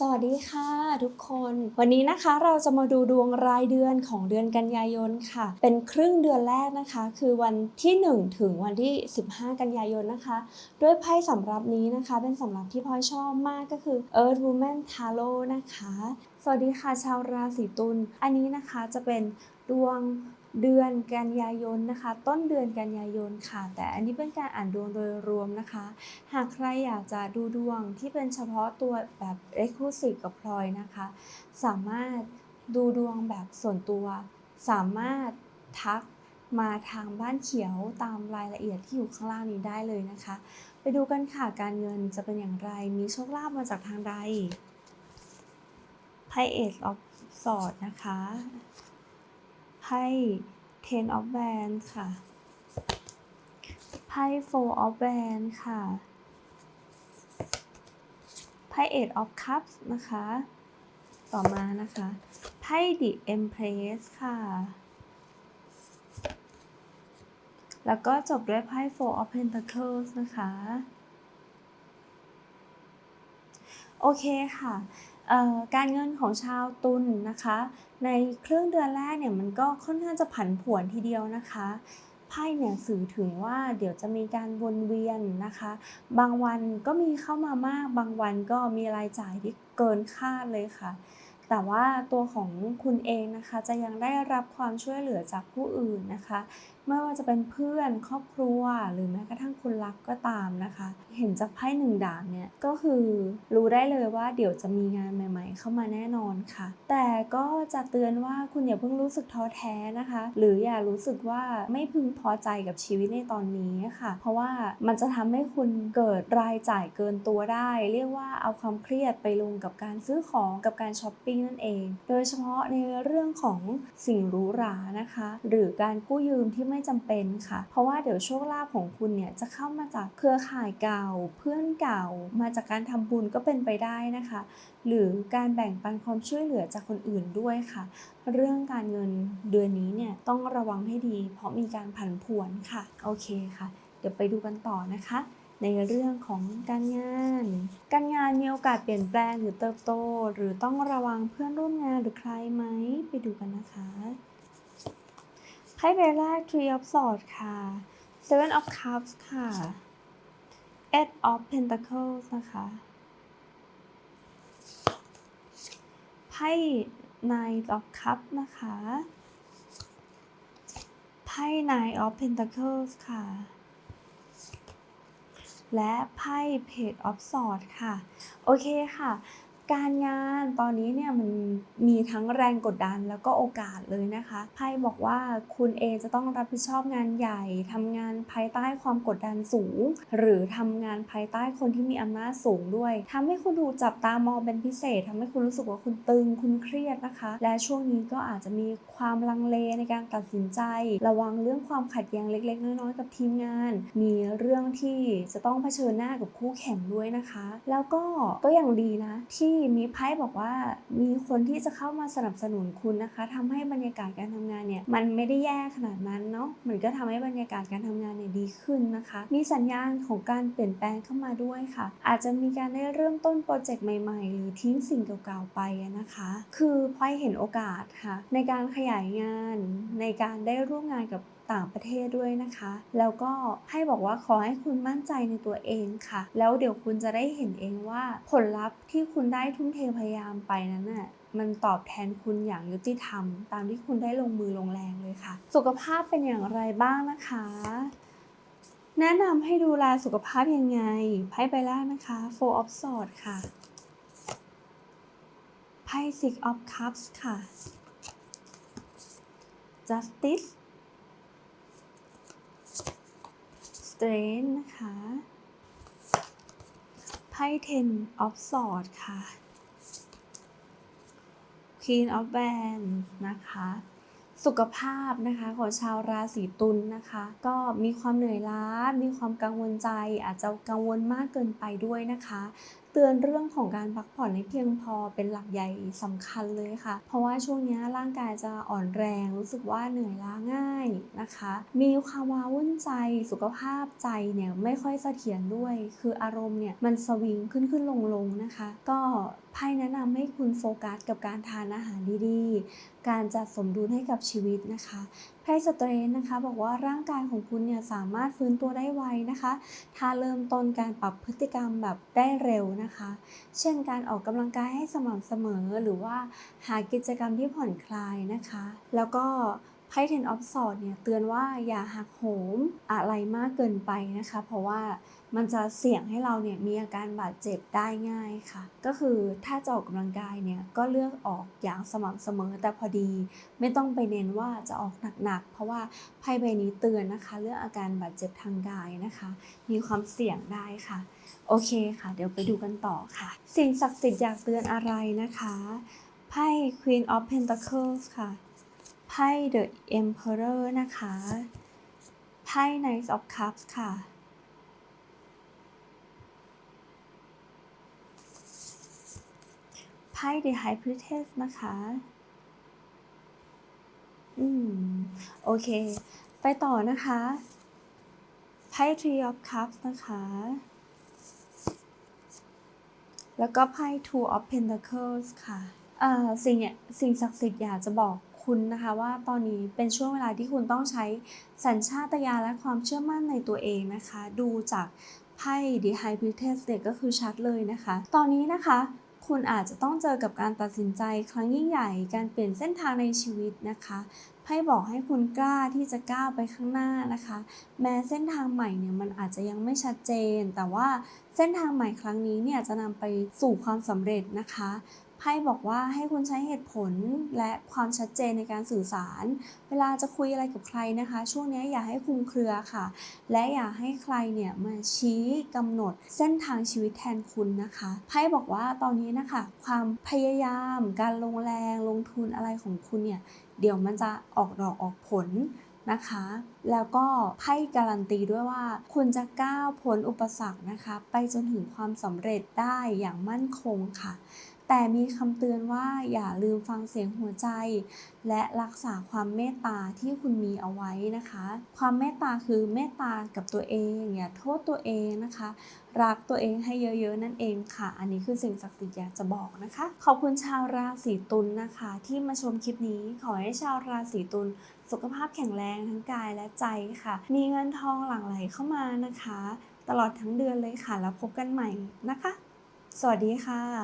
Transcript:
สวัสดีค่ะทุกคน วันนี้นะคะเราจะมาดูดวงรายเดือนของเดือนกันยายนค่ะ เป็นครึ่งเดือนแรกนะคะ คือวันที่ 1 ถึงวันที่ 15 กันยายนนะคะ ด้วยไพ่สำรับนี้นะคะ เป็นสำรับที่พลอยชอบมากก็คือ Earth Woman Tarot นะคะ สวัสดีค่ะชาวราศีตุลอันนี้นะคะจะเป็นดวง เดือนกันยายนนะคะ ต้นเดือนกันยายนค่ะ แต่อันนี้เป็นการอ่านดวงโดยรวมนะคะ หากใครอยากจะดูดวงที่เป็นเฉพาะตัวแบบ Exclusive กับพลอยนะคะ สามารถดูดวงแบบส่วนตัว สามารถทักมาทางบ้านเขียวตามรายละเอียดที่อยู่ข้างล่างนี้ได้เลยนะคะ ไปดูกันค่ะการเงินจะเป็นอย่างไร มีโชคลาภมาจากทางใดไพ่ Ace of Swords นะคะ ไพ่ Ten of Wands ค่ะ ไพ่ Four of Wands ค่ะ ไพ่ Eight of Cups นะคะ ต่อมานะคะ ไพ่ The Empress ค่ะ แล้วก็จบด้วยไพ่ Four of Pentacles นะคะ โอเคค่ะ การเงินของชาวตุลนะคะ ในครึ่งเดือนแรกเนี่ยมันก็ค่อนข้างจะผันผวนทีเดียวนะคะไพ่เนี่ยสื่อถึงว่าเดี๋ยวจะมีการวนเวียนนะคะ บางวันก็มีเข้ามามาก บางวันก็มีรายจ่ายที่เกินคาดเลยค่ะ แต่ว่าตัวของคุณเองนะคะจะยังได้รับความช่วยเหลือจากผู้อื่นนะคะ ไม่ว่าจะเป็นเพื่อนครอบครัว หรือแม้กระทั่งคนรักก็ตามนะคะ เห็นจากไพ่หนึ่งดาบเนี่ยก็คือรู้ได้เลยว่าเดี๋ยวจะมีงานใหม่ ๆ เข้ามาแน่นอนค่ะ แต่ก็จะเตือนว่าคุณอย่าเพิ่งรู้สึกท้อแท้นะคะ หรืออย่ารู้สึกว่าไม่พึงพอใจกับชีวิตในตอนนี้ค่ะ เพราะว่ามันจะทำให้คุณเกิดรายจ่ายเกินตัวได้ เรียกว่าเอาความเครียดไปลงกับการซื้อของกับการช้อปปิ้งนั่นเอง โดยเฉพาะในเรื่องของสิ่งหรูหรานะคะ หรือการกู้ยืมที่ไม่จำเป็นค่ะ เพราะว่าเดี๋ยวโชคลาภของคุณเนี่ยจะเข้ามาจากเครือข่ายเก่า เพื่อนเก่า มาจากการทำบุญก็เป็นไปได้นะคะ หรือการแบ่งปันความช่วยเหลือจากคนอื่นด้วยค่ะ เรื่องการเงินเดือนนี้เนี่ยต้องระวังให้ดี เพราะมีการผันผวนค่ะ โอเคค่ะ เดี๋ยวไปดูกันต่อนะคะในเรื่องของการงาน การงานมีโอกาสเปลี่ยนแปลงหรือเติบโต หรือต้องระวังเพื่อนร่วมงานหรือใครไหม ไปดูกันนะคะ พ่ใบแรก Three of Swords ค่ะ Seven of Cups ค่ะ Eight of Pentacles นะคะ ไพ่ Nine of Cups นะคะ ไพ่ Nine of Pentacles ค่ะ และไพ่ Page of Swords ค่ะ โอเคค่ะ การงานตอนนี้เนี่ยมันมีทั้งแรงกดดันแล้วก็โอกาสเลยนะคะไพ่บอกว่าคุณเองจะต้องรับผิดชอบงานใหญ่ทำงานภายใต้ความกดดันสูง หรือทำงานภายใต้คนที่มีอำนาจสูงด้วยทำให้คุณถูกจับตามองเป็นพิเศษทำให้คุณรู้สึกว่าคุณตึงคุณเครียดนะคะ และช่วงนี้ก็อาจจะมีความลังเลในการตัดสินใจ ระวังเรื่องความขัดแย้งเล็ก ๆ น้อยๆกับทีมงาน มีเรื่องที่จะต้องเผชิญหน้ากับคู่แข่งด้วยนะคะ แล้วก็ก็อย่างดีนะที่มีไพ่บอกว่ามีคนที่จะเข้ามาสนับสนุนคุณนะคะทำให้บรรยากาศการทำงานเนี่ยมันไม่ได้แย่ขนาดนั้นเนาะมันก็ทำให้บรรยากาศการทำงานเนี่ยดีขึ้นนะคะ มีสัญญาณของการเปลี่ยนแปลงเข้ามาด้วยค่ะ อาจจะมีการได้เริ่มต้นโปรเจกต์ใหม่ ๆ หรือทิ้งสิ่งเก่าๆไปนะคะ คือไพ่เห็นโอกาสค่ะในการขยายงานในการได้ร่วมงานกับต่างประเทศด้วยนะคะ แล้วก็ให้บอกว่าขอให้คุณมั่นใจในตัวเองค่ะ แล้วเดี๋ยวคุณจะได้เห็นเองว่าผลลัพธ์ที่คุณได้ทุ่มเทพยายามไปนั้นน่ะมันตอบแทนคุณอย่างยุติธรรม ตามที่คุณได้ลงมือลงแรงเลยค่ะ สุขภาพเป็นอย่างไรบ้างนะคะ แนะนำให้ดูแลสุขภาพยังไงไพ่ใบแรกนะคะ Four of Swords ค่ะไพ่ Six of Cups ค่ะ Justice Strength นะคะไพ่ Ten of Swords ค่ะ Queen of Wands นะคะ สุขภาพนะคะของชาวราศีตุลนะคะ ก็มีความเหนื่อยล้า มีความกังวลใจ อาจจะกังวลมากเกินไปด้วยนะคะ เตือนเรื่องของการพักผ่อนให้เพียงพอเป็นหลักใหญ่สำคัญเลยค่ะ เพราะว่าช่วงนี้ร่างกายจะอ่อนแรง รู้สึกว่าเหนื่อยล้าง่ายนะคะ มีความว้าวุ่นใจสุขภาพใจเนี่ยไม่ค่อยเสถียรด้วย คืออารมณ์เนี่ยมันสวิงขึ้นขึ้นลงลงๆนะคะ ก็ไพ่แนะนำให้คุณโฟกัสกับการทานอาหารดีๆ การจัดสมดุลให้กับชีวิตนะคะไพ่สเตรนนะคะบอกว่าร่างกายของคุณเนี่ยสามารถฟื้นตัวได้ไวนะคะ ถ้าเริ่มต้นการปรับพฤติกรรมแบบได้เร็วนะคะ เช่นการออกกำลังกายให้สม่ำเสมอหรือว่าหากิจกรรมที่ผ่อนคลายนะคะ แล้วก็ ไพ่ Ten of Swords เนี่ยเตือนว่าอย่าหักโหมอะไรมากเกินไปนะคะ เพราะว่ามันจะเสี่ยงให้เราเนี่ยมีอาการบาดเจ็บได้ง่ายค่ะ ก็คือถ้าจะออกกำลังกายเนี่ยก็เลือกออกอย่างสม่ำเสมอแต่พอดี ไม่ต้องไปเน้นว่าจะออกหนักๆ เพราะว่าไพ่ใบนี้เตือนนะคะ เรื่องอาการบาดเจ็บทางกายนะคะ มีความเสี่ยงได้ค่ะ โอเคค่ะ เดี๋ยวไปดูกันต่อค่ะ สิ่งศักดิ์สิทธิ์อยากเตือนอะไรนะคะไพ่ Queen of Pentacles ค่ะ ไพ่ The Emperor นะคะ ไพ่ Knight of Cups ค่ะ ไพ่ The High Priestess นะคะ อืม โอเค ไปต่อนะคะ ไพ่ Three of Cups นะคะ แล้วก็ไพ่ Two of Pentacles ค่ะเอ่อสิ่งเนี่ยสิ่งศักดิ์สิทธิ์อยากจะบอก คุณนะคะว่าตอนนี้เป็นช่วงเวลาที่คุณต้องใช้สัญชาตญาณและความเชื่อมั่นในตัวเองนะคะ ดูจากไพ่ The High Priestess เนี่ยก็คือชัดเลยนะคะ ตอนนี้นะคะคุณอาจจะต้องเจอกับการตัดสินใจครั้งยิ่งใหญ่ การเปลี่ยนเส้นทางในชีวิตนะคะไพ่บอกให้คุณกล้าที่จะก้าวไปข้างหน้านะคะ แม้เส้นทางใหม่เนี่ยมันอาจจะยังไม่ชัดเจน แต่ว่าเส้นทางใหม่ครั้งนี้เนี่ยจะนำไปสู่ความสำเร็จนะคะ ไพ่บอกว่าให้คุณใช้เหตุผลและความชัดเจนในการสื่อสาร เวลาจะคุยอะไรกับใครนะคะ ช่วงนี้อย่าให้คลุมเครือค่ะ และอย่าให้ใครเนี่ยมาชี้กำหนดเส้นทางชีวิตแทนคุณนะคะไพ่บอกว่าตอนนี้นะคะ ความพยายาม การลงแรงลงทุนอะไรของคุณเนี่ยเดี๋ยวมันจะออกดอกออกผลนะคะ แล้วก็ไพ่การันตีด้วยว่า คุณจะก้าวพ้นอุปสรรคนะคะ ไปจนถึงความสำเร็จได้อย่างมั่นคงค่ะ แต่มีคำเตือนว่าอย่าลืมฟังเสียงหัวใจ และรักษาความเมตตาที่คุณมีเอาไว้นะคะ ความเมตตาคือเมตตากับตัวเองอย่าโทษตัวเองนะคะ รักตัวเองให้เยอะๆนั่นเองค่ะ อันนี้คือสิ่งศักดิ์สิทธิ์อยากจะบอกนะคะ ขอบคุณชาวราศีตุลนะคะ ที่มาชมคลิปนี้ขอให้ชาวราศีตุลสุขภาพแข็งแรงทั้งกายและใจค่ะ มีเงินทองหลั่งไหลเข้ามานะคะ ตลอดทั้งเดือนเลยค่ะแล้วพบกันใหม่นะคะ สวัสดีค่ะ